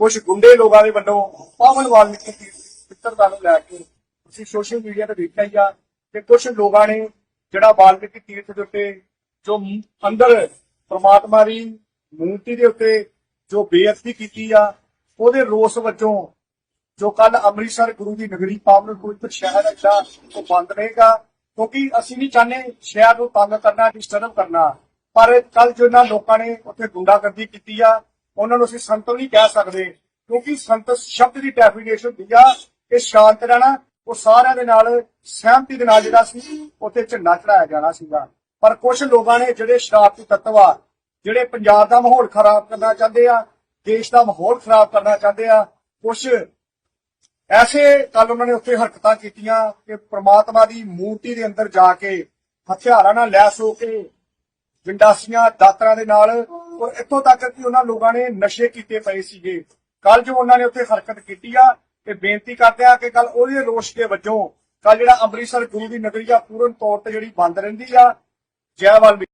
ਕੁਝ ਗੁੰਡੇ ਲੋਕਾਂ ਦੇ ਵੱਲੋਂ ਪਾਵਨ ਵਾਲਮੀਕੀ ਪਿੱਤਰਤਾ ਨੂੰ ਲੈ ਕੇ ਅਸੀਂ ਸੋਸ਼ਲ ਮੀਡੀਆ ਤੇ ਵੇਖਿਆ ਹੀ ਆ ਕਿ ਕੁਝ ਲੋਕਾਂ ਨੇ ਜਿਹੜਾ ਵਾਲਮੀਕੀ ਤੀਰਥ ਦੇ ਉੱਤੇ ਜੋ ਅੰਦਰ ਪ੍ਰਮਾਤਮਾ ਦੀ ਮੂਰਤੀ ਦੇ ਉੱਤੇ ਜੋ ਬੇਅਦਬੀ ਕੀਤੀ ਆ, ਉਹਦੇ ਰੋਸ ਵਜੋਂ ਜੋ ਕੱਲ ਅੰਮ੍ਰਿਤਸਰ ਗੁਰੂ ਦੀ ਨਗਰੀ ਪਾਵਨ ਪਵਿੱਤਰ ਸ਼ਹਿਰ ਹੈ ਜਿਹੜਾ ਉਹ ਬੰਦ ਰਹੇਗਾ। ਕਿਉਂਕਿ ਅਸੀਂ ਨਹੀਂ ਚਾਹੁੰਦੇ ਸ਼ਹਿਰ ਨੂੰ ਤੰਗ ਕਰਨਾ ਡਿਸਟਰਬ ਕਰਨਾ। ਪਰ ਕੱਲ ਜੋ ਇਹਨਾਂ ਲੋਕਾਂ ਨੇ ਉੱਥੇ ਗੁੰਡਾਗਰਦੀ ਕੀਤੀ ਆ ਉਹਨਾਂ ਨੂੰ ਅਸੀਂ ਸੰਤ ਨਹੀਂ ਕਹਿ ਸਕਦੇ, ਕਿਉਂਕਿ ਸੰਤ ਸ਼ਬਦ ਦੀ ਡੈਫੀਨੇਸ਼ਨ ਹੁੰਦੀ ਆ ਕਿ ਸ਼ਾਂਤ ਰਹਿਣਾ, ਉਹ ਸਾਰਿਆਂ ਦੇ ਨਾਲ ਸਹਿਮਤੀ ਦੇ ਨਾਲ ਜਿਹੜਾ ਸੀ, ਉੱਥੇ ਝੰਡਾ ਚੜਾਇਆ ਜਾਣਾ ਸੀਗਾ। ਪਰ ਕੁਝ ਲੋਕਾਂ ਨੇ ਜਿਹੜੇ ਸ਼ਰਾਰਤੀ ਤੱਤਵ ਆ, ਜਿਹੜੇ ਪੰਜਾਬ ਦਾ ਮਾਹੌਲ ਖਰਾਬ ਕਰਨਾ ਚਾਹੁੰਦੇ ਆ, ਦੇਸ਼ ਦਾ ਮਾਹੌਲ ਖਰਾਬ ਕਰਨਾ ਚਾਹੁੰਦੇ ਆ ਕੁਝ ਐਸੇ ਕੱਲ ਉਹਨਾਂ ਨੇ ਉੱਥੇ ਹਰਕਤਾਂ ਕੀਤੀਆਂ ਕਿ ਪ੍ਰਮਾਤਮਾ ਦੀ ਮੂਰਤੀ ਦੇ ਅੰਦਰ ਜਾ ਕੇ ਹਥਿਆਰਾਂ ਨਾਲ ਲੈਸ ਹੋ ਕੇ ਵਿੰਡਾਸੀਆਂ ਦਾਤਰਾਂ ਦੇ ਨਾਲ ਔਰ ਇੱਥੋਂ ਤੱਕ ਕਿ ਉਹਨਾਂ ਲੋਕਾਂ ਨੇ ਨਸ਼ੇ ਕੀਤੇ ਪਏ ਸੀਗੇ। ਕੱਲ ਜੋ ਉਹਨਾਂ ਨੇ ਉੱਥੇ ਹਰਕਤ ਕੀਤੀ ਆ ਤੇ ਬੇਨਤੀ ਕਰਦੇ ਆ ਕਿ ਕੱਲ ਉਹਦੇ ਰੋਸ਼ ਦੇ ਵਜੋਂ ਕੱਲ ਜਿਹੜਾ ਅੰਮ੍ਰਿਤਸਰ ਗੁਰੂ ਦੀ ਨਗਰੀ ਆ, ਪੂਰਨ ਤੌਰ ਤੇ ਜਿਹੜੀ ਬੰਦ ਰਹਿੰਦੀ ਆ, ਜੈ ਵਾਲਮੀਕੀ